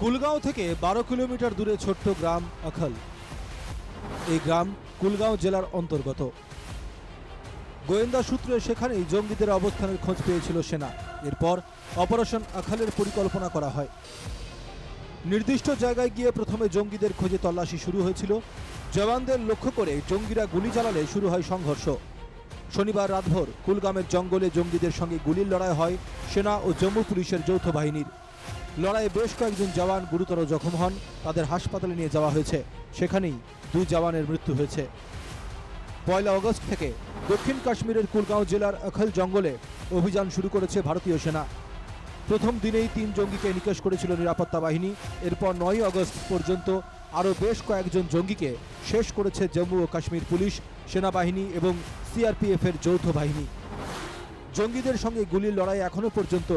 কুলগাঁও থেকে বারো কিলোমিটার দূরে ছোট্ট গ্রাম আখল এই গ্রাম কুলগাঁও জেলার অন্তর্গত। গোয়েন্দা সূত্রে সেখানেই জঙ্গিদের অবস্থানের খোঁজ পেয়েছিল সেনা। এরপর অপারেশন আখালের পরিকল্পনা করা হয়। নির্দিষ্ট জায়গায় গিয়ে প্রথমে জঙ্গিদের খোঁজে তল্লাশি শুরু হয়েছিল। জওয়ানদের লক্ষ্য করে জঙ্গিরা গুলি চালালে শুরু হয় সংঘর্ষ। শনিবার রাতভর কুলগামের জঙ্গলে জঙ্গিদের সঙ্গে গুলির লড়াই হয় সেনা ও জম্মু পুলিশের যৌথ বাহিনীর। লড়াইয়ে বেশ কয়েকজন জওয়ান গুরুতর জখম হন। তাদের হাসপাতালে নিয়ে যাওয়া হয়েছে। সেখানেই দুই জওয়ানের মৃত্যু হয়েছে। পয়লা অগস্ট থেকে দক্ষিণ কাশ্মীরের কুলগাঁও জেলার আখল জঙ্গলে অভিযান শুরু করেছে ভারতীয় সেনা। প্রথম দিনেই তিন জঙ্গিকে নিকেশ করেছিল নিরাপত্তা বাহিনী। এরপর নয় আগস্ট পর্যন্ত আরও বেশ কয়েকজন জঙ্গিকে শেষ করেছে জম্মু ও কাশ্মীর পুলিশ, সেনাবাহিনী এবং সিআরপিএফের যৌথ বাহিনী। জঙ্গিদের সঙ্গে গুলির লড়াই এখনও পর্যন্ত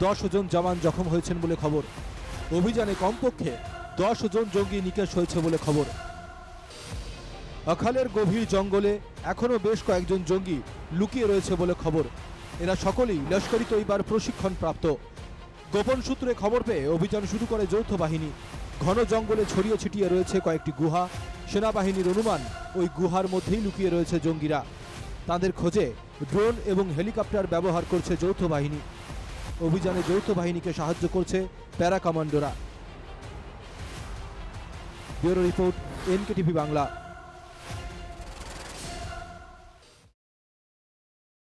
দশ জন জওয়ান জখম হয়েছেন বলে খবর। অভিযানে কমপক্ষে দশ জন জঙ্গি নিকেশ হয়েছে বলে খবর। অখালের গভীর জঙ্গলে এখনও বেশ কয়েকজন জঙ্গি লুকিয়ে রয়েছে বলে খবর। এরা সকলেই লস্করি তৈবার প্রশিক্ষণ প্রাপ্ত গোপন সূত্রে খবর পেয়ে অভিযান শুরু করে যৌথ বাহিনী। ঘন জঙ্গলে ছড়িয়ে ছিটিয়ে রয়েছে কয়েকটি গুহা। সেনাবাহিনীর অনুমান ওই গুহার মধ্যেই লুকিয়ে রয়েছে জঙ্গিরা। তাদের খোঁজে ড্রোন এবং হেলিকপ্টার ব্যবহার করছে যৌথ বাহিনী। অভিযানে যৌথ বাহিনীকে সাহায্য করছে প্যারা কমান্ডোরা ব্যুরো রিপোর্ট এনকেটিভি বাংলা।